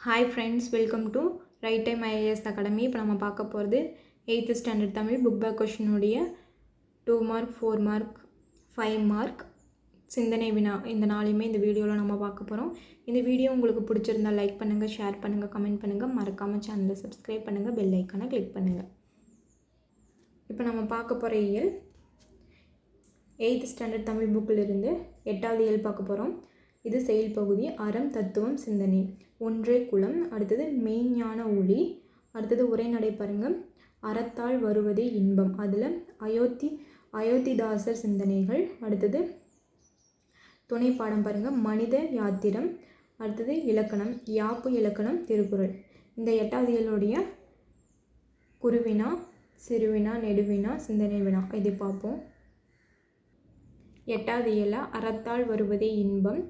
Hi friends welcome to Right Time IAS academy இப்போ நம்ம பார்க்க போகிறது eighth standard Tamil book back கொஷினுடைய two mark four mark five mark சிந்தனை வினா இந்த நாளையுமே இந்த வீடியோவில் நம்ம பார்க்க போகிறோம் இந்த வீடியோ உங்களுக்கு பிடிச்சிருந்தா லைக் பண்ணுங்கள் ஷேர் பண்ணுங்கள் கமெண்ட் பண்ணுங்கள் மறக்காமல் சேனலை சப்ஸ்கிரைப் பண்ணுங்கள் பெல் ஐக்கானை கிளிக் பண்ணுங்கள் இப்போ நம்ம பார்க்க போகிற இயல் எயித்து ஸ்டாண்டர்ட் தமிழ் புக்கில் இருந்து எட்டாவது இயல் பார்க்க போகிறோம் இது செயல் பகுதி அறம் தத்துவம் சிந்தனை. ஒன்றே குலம் அடுத்தது மெய்ஞான ஒளி அடுத்தது உரைநடை பாருங்க அறத்தால் வருவதே இன்பம். அதில் அயோத்தி அயோத்திதாசர் சிந்தனைகள் அடுத்தது துணை பாடம் பாருங்க மனித யாத்திரம் அடுத்தது இலக்கணம் யாப்பு இலக்கணம் திருக்குறள். இந்த எட்டாவது குருவினா சிறுவினா நெடுவினா சிந்தனை வினா. இதை பார்ப்போம். எட்டாவது இயலா அறத்தால் வருவதே இன்பம்.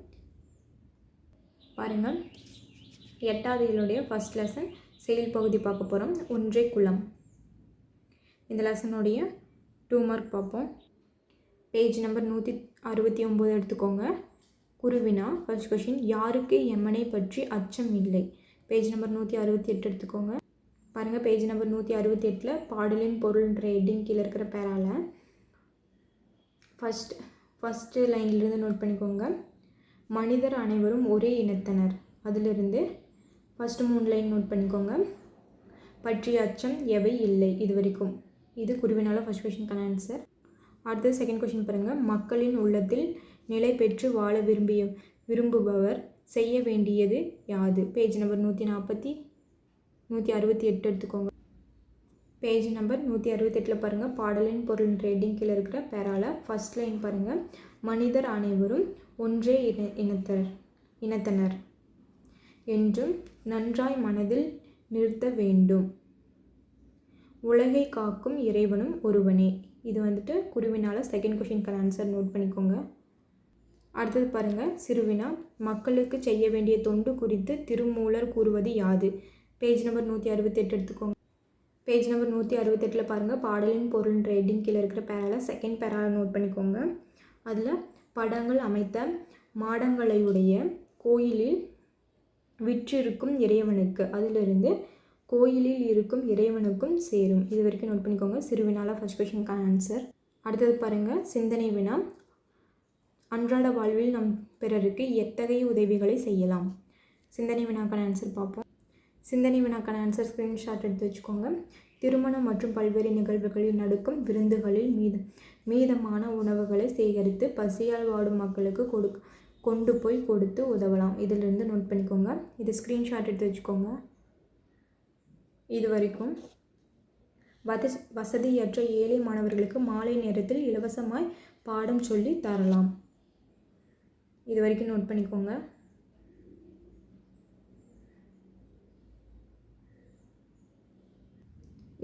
பாருங்கள். எட்டாவது இதனுடைய ஃபஸ்ட் லெசன் செயல் பகுதி பார்க்க போகிறோம் ஒன்றே குளம். இந்த லெசனுடைய டூ மார்க் பார்ப்போம். பேஜ் நம்பர் நூற்றி அறுபத்தி ஒம்பது எடுத்துக்கோங்க. குருவினா ஃபர்ஸ்ட் கொஷின் யாருக்கு எம்மனை பற்றி அச்சம் இல்லை? பேஜ் நம்பர் நூற்றி அறுபத்தி எட்டு எடுத்துக்கோங்க. பாருங்கள் பேஜ் நம்பர் நூற்றி அறுபத்தி எட்டில் பாடலின் பொருள்ன்ற ஹெட்டிங் கீழே இருக்கிற பேரால ஃபஸ்ட் ஃபஸ்ட்டு லைன்லேருந்து நோட் பண்ணிக்கோங்க. மனிதர் அனைவரும் ஒரே இனத்தினர். அதிலிருந்து ஃபஸ்ட்டு மூணு லைன் நோட் பண்ணிக்கோங்க. பற்றிய அச்சம் எவை இல்லை இது வரைக்கும் இது குருவினால ஃபஸ்ட் கொஷினுக்கான ஆன்சர் அடுத்தது செகண்ட் கொஷின் பாருங்கள் மக்களின் உள்ளத்தில் நிலை பெற்று வாழ விரும்பிய விரும்புபவர் செய்ய வேண்டியது யாது? பேஜ் நம்பர் நூற்றி நாற்பத்தி நூற்றி அறுபத்தி எட்டு எடுத்துக்கோங்க. பேஜ் நம்பர் நூற்றி அறுபத்தெட்டில் பாருங்கள் பாடலின் பொருள் ரேட்டிங்கில் கீழே இருக்கிற பேரால ஃபஸ்ட் லைன் பாருங்கள் மனிதர் அனைவரும் ஒன்றே இன இனத்தர் இனத்தனர் என்றும் நன்றாய் மனதில் நிறுத்த வேண்டும். உலகை காக்கும் இறைவனும் ஒருவனே. இது வந்துட்டு குருவினால் செகண்ட் கொஷினுக்கான ஆன்சர் நோட் பண்ணிக்கோங்க. அடுத்தது பாருங்கள் சிறுவினா மக்களுக்கு செய்ய வேண்டிய தொண்டு குறித்து திருமூலர் கூறுவது யாது? பேஜ் நம்பர் நூற்றி அறுபத்தெட்டு எடுத்துக்கோங்க. பேஜ் நம்பர் நூற்றி அறுபத்தெட்டில் பாருங்கள் பாடலின் பொருள் ரைட்டிங் கீழே இருக்கிற பேரால செகண்ட் பேரால நோட் பண்ணிக்கோங்க. அதில் படங்கள் அமைத்த மாடங்களையுடைய கோயிலில் விற்றிருக்கும் இறைவனுக்கு அதிலிருந்து கோயிலில் இருக்கும் இறைவனுக்கும் சேரும். இது வரைக்கும் நோட் பண்ணிக்கோங்க. சிறுவினால ஃபஸ்ட் கொஷனுக்கான ஆன்சர் அடுத்தது பாருங்கள் சிந்தனை வினா. அன்றாட வாழ்வில் நம் பிறருக்கு எத்தகைய உதவிகளை செய்யலாம்? சிந்தனை வினாக்கான ஆன்சர் பார்ப்போம். சிந்தனை வினாக்கான ஆன்சர் ஸ்க்ரீன்ஷாட் எடுத்து வச்சுக்கோங்க. திருமணம் மற்றும் பல்வேறு நிகழ்வுகளில் நடக்கும் விருந்துகளில் மீத மீதமான உணவுகளை சேகரித்து பசியால் வாடும் மக்களுக்கு கொடு கொண்டு போய் கொடுத்து உதவலாம். இதிலிருந்து நோட் பண்ணிக்கோங்க. இது ஸ்க்ரீன்ஷாட் எடுத்து வச்சுக்கோங்க. இது வரைக்கும் வத வசதியற்ற ஏழை மாணவர்களுக்கு மாலை நேரத்தில் இலவசமாய் பாடம் சொல்லி தரலாம். இது வரைக்கும் நோட் பண்ணிக்கோங்க.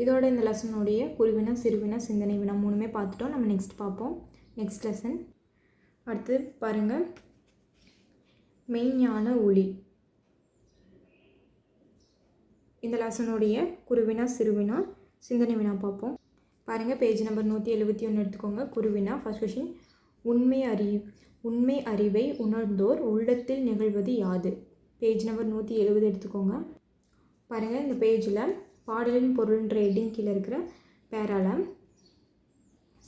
இதோட இந்த லெசனுடைய குருவினா சிறுவினா சிந்தனை வினா மூணுமே பார்த்துட்டோம். நம்ம நெக்ஸ்ட் பார்ப்போம். நெக்ஸ்ட் லெசன் அடுத்து பாருங்கள் மெய்ஞான ஒளி. இந்த லெசனுடைய குருவினா சிறுவினா சிந்தனை வினா பார்ப்போம். பாருங்கள் பேஜ் நம்பர் நூற்றி எழுபத்தி ஒன்று எடுத்துக்கோங்க. குருவினா ஃபஸ்ட் கொஷின் உண்மை அறி உண்மை அறிவை உணர்ந்தோர் உள்ளத்தில் நிகழ்வது யாது? பேஜ் நம்பர் நூற்றி எழுபது எடுத்துக்கோங்க. பாருங்கள் இந்த பேஜில் பாடலின் பொருள்ன்ற ஹெட்டிங் கீழே இருக்கிற பேரால.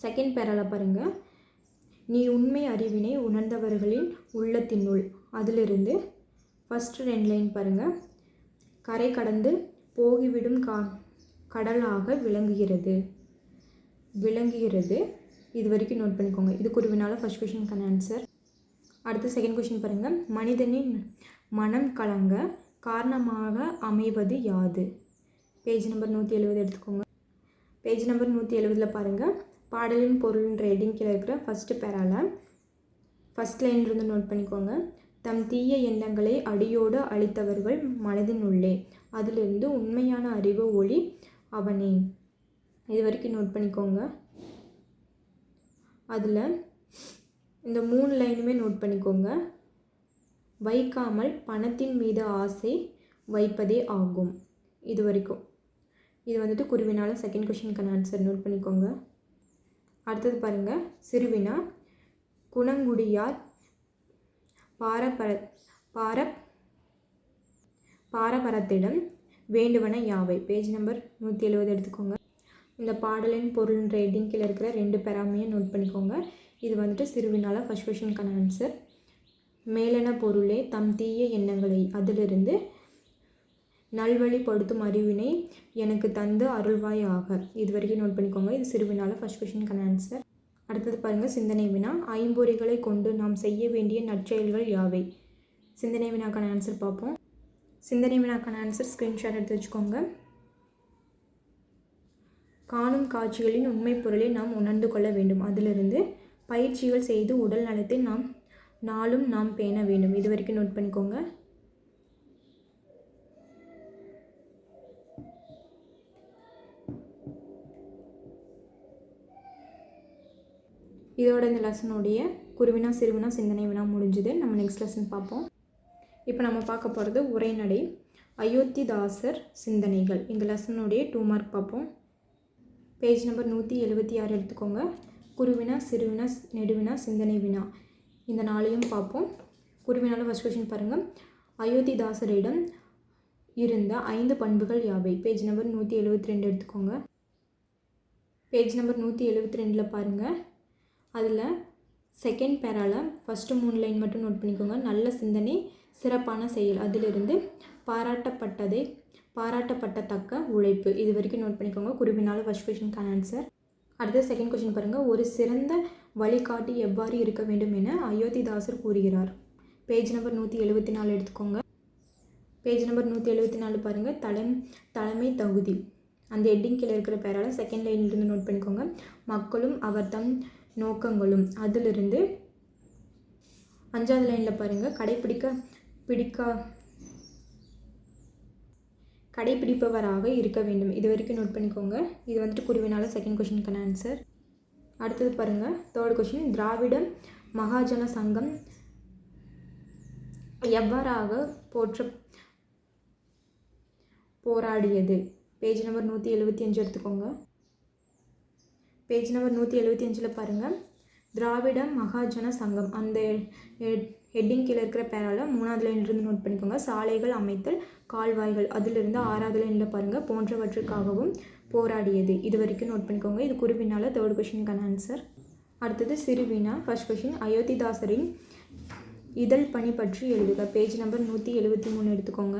செகண்ட் பேரால பாருங்கள் நீ உண்மை அறிவினை உணர்ந்தவர்களின் உள்ளத்தினுள் அதிலிருந்து ஃபஸ்ட்டு ரெண்டு லைன் பாருங்கள் கரை கடந்து போகிவிடும் கா கடலாக விளங்குகிறது. விளங்குகிறது. இது வரைக்கும் நோட் பண்ணிக்கோங்க. இது குருவினால ஃபஸ்ட் கொஷினுக்கான ஆன்சர் அடுத்து செகண்ட் கொஷின் பாருங்கள் மனிதனின் மனம் கலங்க காரணமாக அமைவது யாது? பேஜ் நம்பர் நூற்றி எழுபது எடுத்துக்கோங்க. பேஜ் நம்பர் நூற்றி எழுபதில் பாருங்கள் பாடலின் பொருள்ன்ற ஹெட்டிங் கீழே இருக்கிற ஃபஸ்ட்டு பேரால ஃபஸ்ட் லைன்லேருந்து நோட் பண்ணிக்கோங்க. தம் தீய எண்ணங்களை அடியோடு அழித்தவர்கள் மனதின் உள்ளே. அதிலிருந்து உண்மையான அறிவு ஒளி அவனே. இது வரைக்கும் நோட் பண்ணிக்கோங்க. அதில் இந்த மூணு லைனுமே நோட் பண்ணிக்கோங்க. வைக்காமல் பணத்தின் மீது ஆசை வைப்பதே ஆகும். இது வரைக்கும். இது வந்துட்டு குருவினால செகண்ட் கொஷினுக்கான ஆன்சர் நோட் பண்ணிக்கோங்க. அடுத்தது பாருங்கள் சிறுவினா குணங்குடியார் பாரபர பார பாரபரத்திடம் வேண்டுவன யாவை? பேஜ் நம்பர் நூற்றி எழுபது எடுத்துக்கோங்க. இந்த பாடலின் பொருள் ஹெட்டிங் கீழே இருக்கிற ரெண்டு பேராமையும் நோட் பண்ணிக்கோங்க. இது வந்துட்டு சிறுவினால ஃபஸ்ட் கொஷினுக்கான ஆன்சர் மேலென பொருளே தம் தீய எண்ணங்களை அதிலிருந்து நல்வழிப்படுத்தும் அறிவினை எனக்கு தந்து அருள்வாய் ஆக இது வரைக்கும் நோட் பண்ணிக்கோங்க. இது சிறுவினால ஃபஸ்ட் கொஷினுக்கான ஆன்சர் அடுத்தது பாருங்கள் சிந்தனை வினா. ஐம்பொறிகளை கொண்டு நாம் செய்ய வேண்டிய நற்செயல்கள் யாவை? சிந்தனை வினாக்கான ஆன்சர் பார்ப்போம். சிந்தனை வினாக்கான ஆன்சர் ஸ்க்ரீன்ஷாட் எடுத்து வச்சுக்கோங்க. காணும் காட்சிகளின் உண்மை பொருளை நாம் உணர்ந்து கொள்ள வேண்டும். அதிலிருந்து பயிற்சிகள் செய்து உடல் நலத்தை நாம் நாளும் நாம் பேண வேண்டும். இது வரைக்கும் நோட் பண்ணிக்கோங்க. இதோட இந்த லெசனுடைய குருவினா சிறுவினா சிந்தனை வினா முடிஞ்சுது. நம்ம நெக்ஸ்ட் லெசன் பார்ப்போம். இப்போ நம்ம பார்க்க போகிறது உரைநடை அயோத்திதாசர் சிந்தனைகள். இந்த லெசனுடைய டூ மார்க் பார்ப்போம். பேஜ் நம்பர் நூற்றி எழுபத்தி ஆறு எடுத்துக்கோங்க. குருவினா சிறுவினா நெடுவினா சிந்தனை வினா இந்த நாளையும் பார்ப்போம். குருவினால ஃபஸ்ட் கொஷின் பாருங்கள் அயோத்திதாசரிடம் இருந்த ஐந்து பண்புகள் யாவை? பேஜ் நம்பர் நூற்றி எழுபத்தி ரெண்டு எடுத்துக்கோங்க. பேஜ் நம்பர் நூற்றி எழுபத்தி ரெண்டில் பாருங்கள் அதில் செகண்ட் பேரால் ஃபஸ்ட்டு மூணு லைன் மட்டும் நோட் பண்ணிக்கோங்க. நல்ல சிந்தனை சிறப்பான செயல். அதிலிருந்து பாராட்டப்பட்டதை பாராட்டப்பட்டத்தக்க உழைப்பு. இது வரைக்கும் நோட் பண்ணிக்கோங்க. குறிப்பினாலும் ஃபஸ்ட் கொஷினுக்கான ஆன்சர் அடுத்த செகண்ட் கொஷின் பாருங்கள் ஒரு சிறந்த வழிகாட்டி எவ்வாறு இருக்க வேண்டும் என அயோத்திதாசர் கூறுகிறார். பேஜ் நம்பர் நூற்றி எழுபத்தி நாலு எடுத்துக்கோங்க. பேஜ் நம்பர் நூற்றி எழுபத்தி நாலு பாருங்கள் தலை தலைமை தகுதி. அந்த ஹெட்டிங் கீழே இருக்கிற பேரால் செகண்ட் லைன்லேருந்து நோட் பண்ணிக்கோங்க. மக்களும் அவர் தம் நோக்கங்களும் அதிலிருந்து அஞ்சாவது லைனில் பாருங்கள் கடைப்பிடிக்க பிடிக்கா கடைப்பிடிப்பவராக இருக்க வேண்டும். இது வரைக்கும் நோட் பண்ணிக்கோங்க. இது வந்துட்டு குருவினால செகண்ட் கொஷினுக்கான ஆன்சர் அடுத்தது பாருங்கள் தேர்ட் கொஷின் திராவிட மகாஜன சங்கம் எவ்வாறாக போற்ற போராடியது? பேஜ் நம்பர் நூற்றி எழுபத்தி அஞ்சு எடுத்துக்கோங்க. பேஜ் நம்பர் நூற்றி எழுபத்தி அஞ்சில் பாருங்கள் திராவிட மகாஜன சங்கம். அந்த ஹெட்டிங் கீழே இருக்கிற பேரால் மூணாவது லைன்லேருந்து நோட் பண்ணிக்கோங்க. சாலைகள் அமைத்தல் கால்வாய்கள் அதிலிருந்து ஆறாவது லைனில் பாருங்கள் போன்றவற்றுக்காகவும் போராடியது. இது வரைக்கும் நோட் பண்ணிக்கோங்க. இது குருவினால் தேர்ட் கொஷினுக்கான ஆன்சர் அடுத்தது சிறுவினா ஃபர்ஸ்ட் கொஷின் அயோத்திதாசரின் இதழ் பணி பற்றி எழுதுக. பேஜ் நம்பர் நூற்றி எழுபத்தி மூணு எடுத்துக்கோங்க.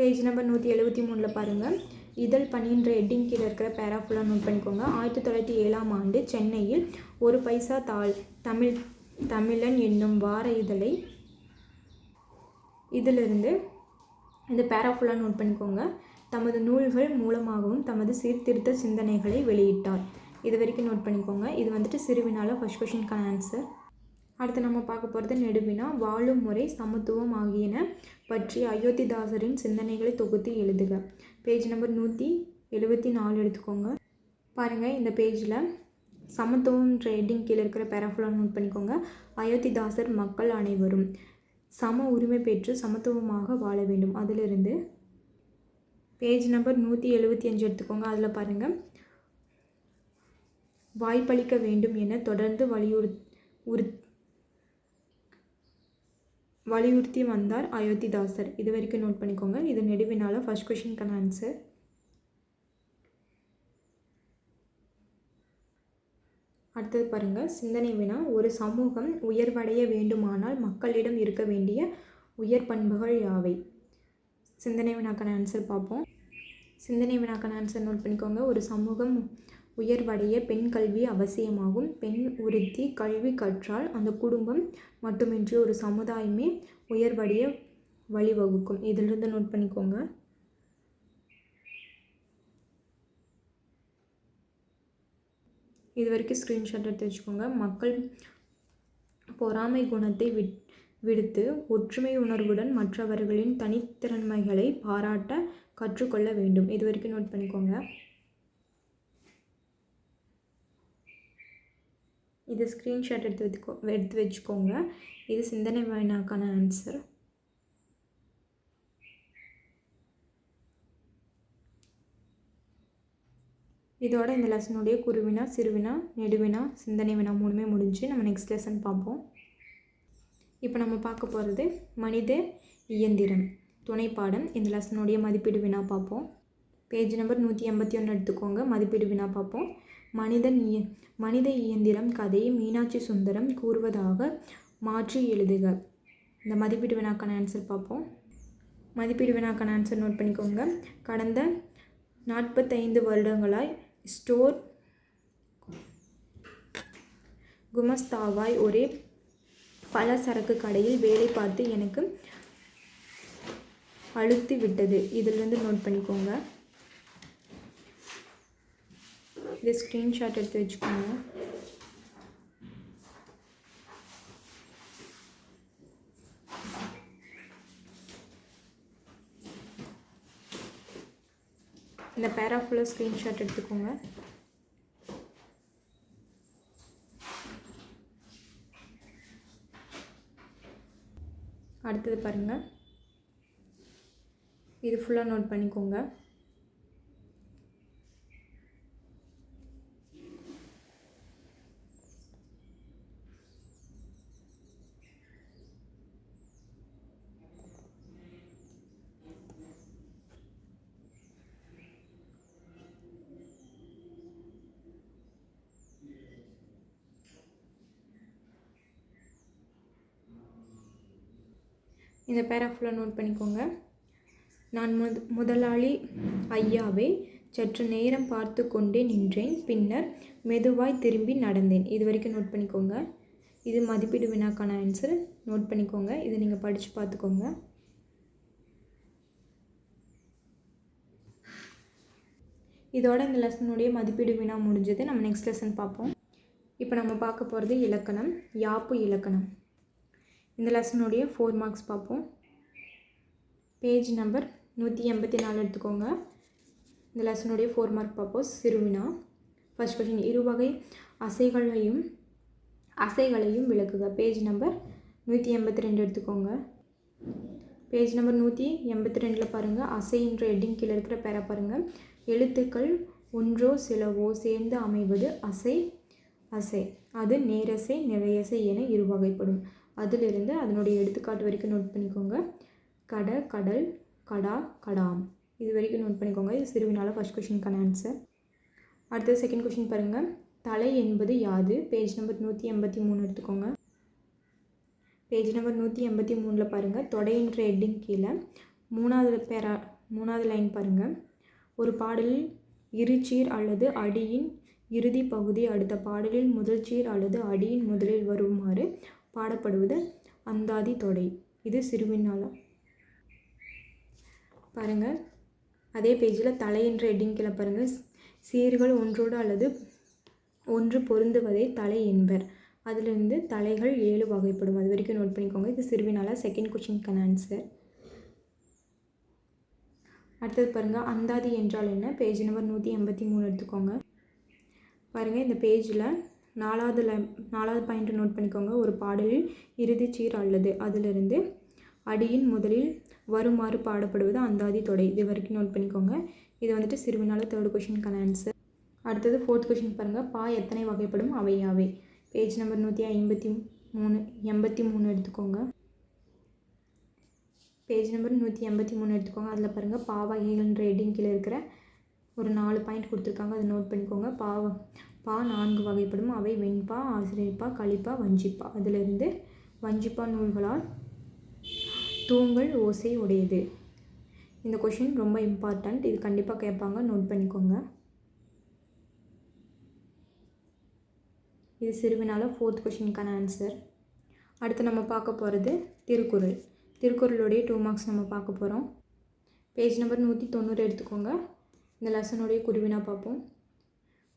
பேஜ் நம்பர் நூற்றி எழுபத்தி மூணில் பாருங்கள் இதழ் பணின்ற ஹெட்டிங் கீழே இருக்கிற பேரா ஃபுல்லாக நோட் பண்ணிக்கோங்க. ஆயிரத்தி தொள்ளாயிரத்தி ஏழாம் ஆண்டு சென்னையில் ஒரு பைசா தாள் தமிழ் தமிழன் என்னும் வார இதழை இதிலிருந்து இந்த பேரா ஃபுல்லாக நோட் பண்ணிக்கோங்க. தமது நூல்கள் மூலமாகவும் தமது சீர்திருத்த சிந்தனைகளை வெளியிட்டார். இது வரைக்கும் நோட் பண்ணிக்கோங்க. இது வந்துட்டு சிறுவினால ஃபஸ்ட் கொஷினுக்கான ஆன்சர் அடுத்து நம்ம பார்க்க போகிறது நெடுவினா வாழும் முறை சமத்துவம் ஆகியன பற்றி அயோத்திதாசரின் சிந்தனைகளை தொகுத்து எழுதுக. பேஜ் நம்பர் நூற்றி எழுபத்தி நாலு எடுத்துக்கோங்க. பாருங்கள் இந்த பேஜில் சமத்துவம் ட்ரேடிங் கீழே இருக்கிற பேராஃபுல்லாக நோட் பண்ணிக்கோங்க. அயோத்திதாசர் மக்கள் அனைவரும் சம உரிமை பெற்று சமத்துவமாக வாழ வேண்டும். அதிலிருந்து பேஜ் நம்பர் நூற்றி எழுபத்தி அஞ்சு எடுத்துக்கோங்க. அதில் பாருங்கள் வாய்ப்பளிக்க வேண்டும் என தொடர்ந்து வலியுறு உறு வலியுறுத்தி வந்தார் அயோத்திதாசர். இது வரைக்கும் நோட் பண்ணிக்கோங்க. இது நெடுவினால ஃபஸ்ட் கொஷினுக்கான ஆன்சர் அடுத்தது பாருங்கள் சிந்தனை வினா. ஒரு சமூகம் உயர்வடைய வேண்டுமானால் மக்களிடம் இருக்க வேண்டிய உயர் பண்புகள் யாவை? சிந்தனை வினாக்கான ஆன்சர் பார்ப்போம். சிந்தனை வினாக்கான ஆன்சர் நோட் பண்ணிக்கோங்க. ஒரு சமூகம் உயர்வடைய பெண் கல்வி அவசியமாகும். பெண் உறுத்தி கல்வி கற்றால் அந்த குடும்பம் மட்டுமின்றி ஒரு சமுதாயமே உயர்வடைய வழிவகுக்கும். இதிலிருந்து நோட் பண்ணிக்கோங்க. இது வரைக்கும் ஸ்க்ரீன்ஷாட் எடுத்து வச்சுக்கோங்க. மக்கள் பொறாமை குணத்தை விட் விடுத்து ஒற்றுமை உணர்வுடன் மற்றவர்களின் தனித்திறன்மைகளை பாராட்ட கற்றுக்கொள்ள வேண்டும். இது வரைக்கும் நோட் பண்ணிக்கோங்க. இது ஸ்க்ரீன்ஷாட் எடுத்து வச்சுக்கோ எடுத்து வச்சுக்கோங்க. இது சிந்தனை வாயினாக்கான ஆன்சர் இதோட இந்த லெசனுடைய குருவினா சிறுவினா நெடுவினா சிந்தனை வினா மூணுமே முடிஞ்சு நம்ம நெக்ஸ்ட் லெசன் பார்ப்போம். இப்போ நம்ம பார்க்க போகிறது மனித இயந்திரம் துணைப்பாடம் இந்த லெசனுடைய மதிப்பீடு வினா பார்ப்போம். பேஜ் நம்பர் நூற்றி எண்பத்தி ஒன்று எடுத்துக்கோங்க. மதிப்பீடு வினா பார்ப்போம். மனிதன் இய மனித இயந்திரம் கதையை மீனாட்சி சுந்தரம் கூறுவதாக மாற்றி எழுதுக. இந்த மதிப்பீடு வினாக்கான ஆன்சர் பார்ப்போம். மதிப்பீடு வினாக்கான ஆன்சர் நோட் பண்ணிக்கோங்க. கடந்த நாற்பத்தைந்து வருடங்களாய் ஸ்டோர் குமஸ்தாவாய் ஒரே பல சரக்கு கடையில் வேலை பார்த்து எனக்கு அழுத்தி விட்டது இதிலிருந்து நோட் பண்ணிக்கோங்க. இதை ஸ்க்ரீன்ஷாட் எடுத்து வச்சுக்கோங்க இந்த பேரா ஃபுல்லாக ஸ்க்ரீன்ஷாட் எடுத்துக்கோங்க. அடுத்தது பாருங்கள் இது ஃபுல்லாக நோட் பண்ணிக்கோங்க. இந்த பேரா ஃபுல்லாக நோட் பண்ணிக்கோங்க. நான் முத முதலாளி ஐயாவை சற்று நேரம் பார்த்து கொண்டே நின்றேன். பின்னர் மெதுவாய் திரும்பி நடந்தேன். இது வரைக்கும் நோட் பண்ணிக்கோங்க. இது மதிப்பீடு வினாக்கான ஆன்சர் நோட் பண்ணிக்கோங்க. இதை நீங்கள் படித்து பார்த்துக்கோங்க. இதோட இந்த லெசனுடைய மதிப்பீடு வினா முடிஞ்சது. நம்ம நெக்ஸ்ட் லெசன் பார்ப்போம். இப்போ நம்ம பார்க்க போகிறது இலக்கணம். யாப்பு இலக்கணம். இந்த லெசனுடைய ஃபோர் மார்க்ஸ் பார்ப்போம். பேஜ் நம்பர் நூற்றி எண்பத்தி நாலு எடுத்துக்கோங்க. இந்த லெசனுடைய ஃபோர் மார்க் பார்ப்போம். சிறுவினா. ஃபர்ஸ்ட் கொஷின் இருவகை அசைகளையும் அசைகளையும் விளக்குக. பேஜ் நம்பர் நூற்றி எண்பத்தி ரெண்டு எடுத்துக்கோங்க. பேஜ் நம்பர் நூற்றி எண்பத்தி ரெண்டில் பாருங்கள் அசைன்ற ஹெட்டிங் கீழே இருக்கிற பெற பாருங்கள் எழுத்துக்கள் ஒன்றோ சிலவோ சேர்ந்து அமைவது அசை அசை. அது நேரசை நிறையசை என இரு வகைப்படும். அதிலிருந்து அதனுடைய எடுத்துக்காட்டு வரைக்கும் நோட் பண்ணிக்கோங்க. கட கடல் கடா கடாம். இது வரைக்கும் நோட் பண்ணிக்கோங்க. இது சிறுவினால் ஃபஸ்ட் கொஷினுக்கான ஆன்சர் அடுத்தது செகண்ட் கொஷின் பாருங்கள் தலை என்பது யாது? பேஜ் நம்பர் நூற்றி எண்பத்தி மூணு எடுத்துக்கோங்க. பேஜ் நம்பர் நூற்றி எண்பத்தி மூணில் பாருங்கள் தொடையின்ற ஹெட்டிங் கீழே மூணாவது பேரா மூணாவது லைன் பாருங்கள் ஒரு பாடலில் இருச்சீர் அல்லது அடியின் இறுதி பகுதி அடுத்த பாடலில் முதல் சீர் அல்லது அடியின் முதலில் வருமாறு பாடப்படுவது அந்தாதி தொடை. இது சிறுவினால பாருங்கள் அதே பேஜில் தலை என்ற ஹெட்டிங் பாருங்கள் சீர்கள் ஒன்றோடு அல்லது ஒன்று பொருந்துவதை தலை என்பர். அதிலிருந்து தலைகள் ஏழு வகைப்படும். அது வரைக்கும் நோட் பண்ணிக்கோங்க. இது சிறுவினால செகண்ட் கொஷினுக்கான ஆன்சர் அடுத்தது பாருங்கள் அந்தாதி என்றால் என்ன? பேஜ் நம்பர் நூற்றி எண்பத்தி மூணு எடுத்துக்கோங்க. பாருங்கள் இந்த பேஜில் நாலாவது லை நாலாவது பாயிண்ட் நோட் பண்ணிக்கோங்க. ஒரு பாடலில் இறுதி சீர் அல்லது அதிலிருந்து அடியின் முதலில் வருமாறு பாடப்படுவது அந்தாதி தொடை. இது வரைக்கும் நோட் பண்ணிக்கோங்க. இது வந்துட்டு சிறுவினால தேர்ட் கொஷினுக்கான ஆன்சர் அடுத்தது ஃபோர்த் கொஷின் பாருங்கள் பா எத்தனை வகைப்படும்? அவை யாவை? பேஜ் நம்பர் நூற்றி ஐம்பத்தி மூணு எண்பத்தி மூணு எடுத்துக்கோங்க. பேஜ் நம்பர் நூற்றி எண்பத்தி மூணு எடுத்துக்கோங்க. அதில் பாருங்கள் பா வகைகள்ன்ற ஹெட்டிங் கீழே இருக்கிற ஒரு நாலு பாயிண்ட் கொடுத்துருக்காங்க. அதை நோட் பண்ணிக்கோங்க. பாவம் பா நான்கு வகைப்படும். அவை வெண்பா ஆசிரியப்பா களிப்பா வஞ்சிப்பா. அதிலிருந்து வஞ்சிப்பா நூல்களால் தூங்கல் ஓசை உடையது. இந்த கொஷின் ரொம்ப இம்பார்ட்டண்ட் இது கண்டிப்பாக கேட்பாங்க. நோட் பண்ணிக்கோங்க. இது சிறுவினால ஃபோர்த் கொஷினுக்கான ஆன்சர் அடுத்து நம்ம பார்க்க போகிறது திருக்குறள். திருக்குறளுடைய டூ மார்க்ஸ் நம்ம பார்க்க போகிறோம் பேஜ் நம்பர் நூற்றி தொண்ணூறு எடுத்துக்கோங்க. இந்த லெசனுடைய குருவினா பார்ப்போம்.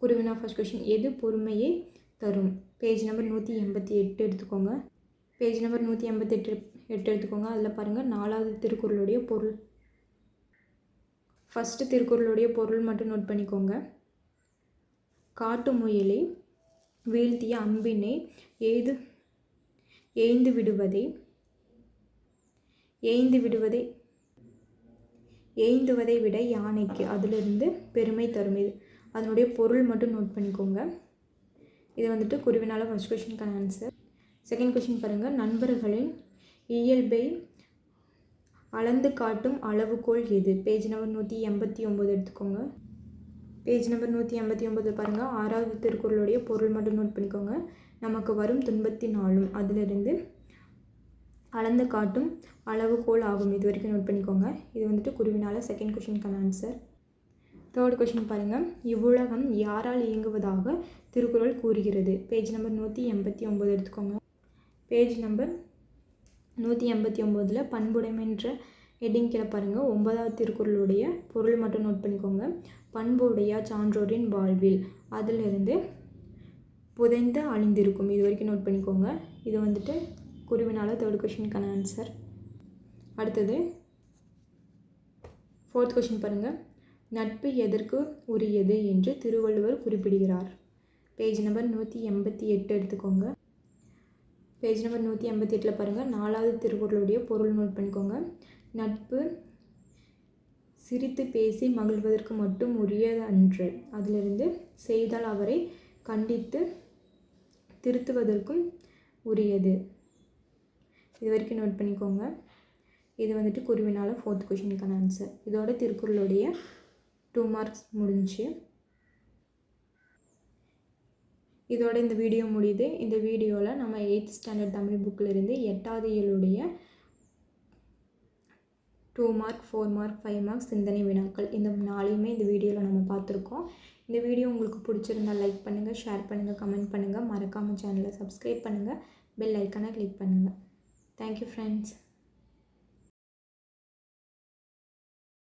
குருவினா ஃபஸ்ட் கொஷின் எது பொறுமையை தரும்? பேஜ் நம்பர் நூற்றி எண்பத்தி எட்டு எடுத்துக்கோங்க. பேஜ் நம்பர் நூற்றி எண்பத்தி எட்டு எட்டு எடுத்துக்கோங்க. அதில் பாருங்கள் நாலாவது திருக்குறளுடைய பொருள். ஃபஸ்ட்டு திருக்குறளுடைய பொருள் மட்டும் நோட் பண்ணிக்கோங்க. காட்டு முயலை வீழ்த்திய அம்பினை எய்து ஏய்ந்து விடுவதை ஏய்ந்து விடுவதை ஏய்ந்துவதை விட யானைக்கு அதிலிருந்து பெருமை தரும் இது. அதனுடைய பொருள் மட்டும் நோட் பண்ணிக்கோங்க. இது வந்துட்டு குருவினால ஃபஸ்ட் கொஷினுக்கான ஆன்சர் செகண்ட் கொஷின் பாருங்கள் நண்பர்களின் இயல்பை அளந்து காட்டும் அளவுகோல் எது? பேஜ் நம்பர் நூற்றி எண்பத்தி ஒம்பது எடுத்துக்கோங்க. பேஜ் நம்பர் நூற்றி எண்பத்தி ஒம்பது பாருங்கள் ஆறாவது திருக்குறளுடைய பொருள் மட்டும் நோட் பண்ணிக்கோங்க. நமக்கு வரும் துன்பத்தி நாளும் அதிலிருந்து அளந்து காட்டும் அளவுகோல் ஆகும். இது வரைக்கும் நோட் பண்ணிக்கோங்க. இது வந்துட்டு குருவினால செகண்ட் கொஷினுக்கான ஆன்சர் தேர்ட் கொஷின் பாருங்கள் இவ்வுலகம் யாரால் இயங்குவதாக திருக்குறள் கூறுகிறது? பேஜ் நம்பர் நூற்றி எண்பத்தி ஒம்பது எடுத்துக்கோங்க. பேஜ் நம்பர் நூற்றி எண்பத்தி ஒம்போதில் பண்புடைமைன்ற ஹெட்டிங் கீழே பாருங்கள் ஒன்பதாவது திருக்குறளுடைய பொருள் மட்டும் நோட் பண்ணிக்கோங்க. பண்புடைய சான்றோரின் வாழ்வில். அதிலிருந்து புதைந்து அழிந்திருக்கும். இது வரைக்கும் நோட் பண்ணிக்கோங்க. இது வந்துட்டு குருவினால தேர்ட் கொஷினுக்கான ஆன்சர் அடுத்தது ஃபோர்த் கொஷின் பாருங்கள் நட்பு எதற்கு உரியது என்று திருவள்ளுவர் குறிப்பிடுகிறார். பேஜ் நம்பர் நூற்றி எண்பத்தி எட்டு எடுத்துக்கோங்க. பேஜ் நம்பர் நூற்றி எண்பத்தி எட்டில் பாருங்கள் நாலாவது திருக்குறளுடைய பொருள் நோட் பண்ணிக்கோங்க. நட்பு சிரித்து பேசி மகிழ்வதற்கு மட்டும் உரியது அன்று அதிலிருந்து செய்தால் அவரை கண்டித்து திருத்துவதற்கும் உரியது. இது வரைக்கும் நோட் பண்ணிக்கோங்க. இது வந்துட்டு குருவினால ஃபோர்த் கொஷினுக்கான ஆன்சர் இதோட திருக்குறளுடைய டூ மார்க்ஸ் முடிஞ்சு இதோட இந்த வீடியோ முடியுது. இந்த வீடியோவில் நம்ம எயித் ஸ்டாண்டர்ட் தமிழ் புக்கில் இருந்து எட்டாவது இயலுடைய two mark four mark five mark சிந்தனை வினாக்கள் இந்த நாளையுமே இந்த வீடியோவில் நம்ம பார்த்துருக்கோம். இந்த வீடியோ உங்களுக்கு பிடிச்சிருந்தால் லைக் பண்ணுங்கள் ஷேர் பண்ணுங்கள் கமெண்ட் பண்ணுங்கள் மறக்காமல் சேனலை சப்ஸ்கிரைப் பண்ணுங்கள் பெல் ஐக்கானை கிளிக் பண்ணுங்கள் தேங்க்யூ ஃப்ரெண்ட்ஸ்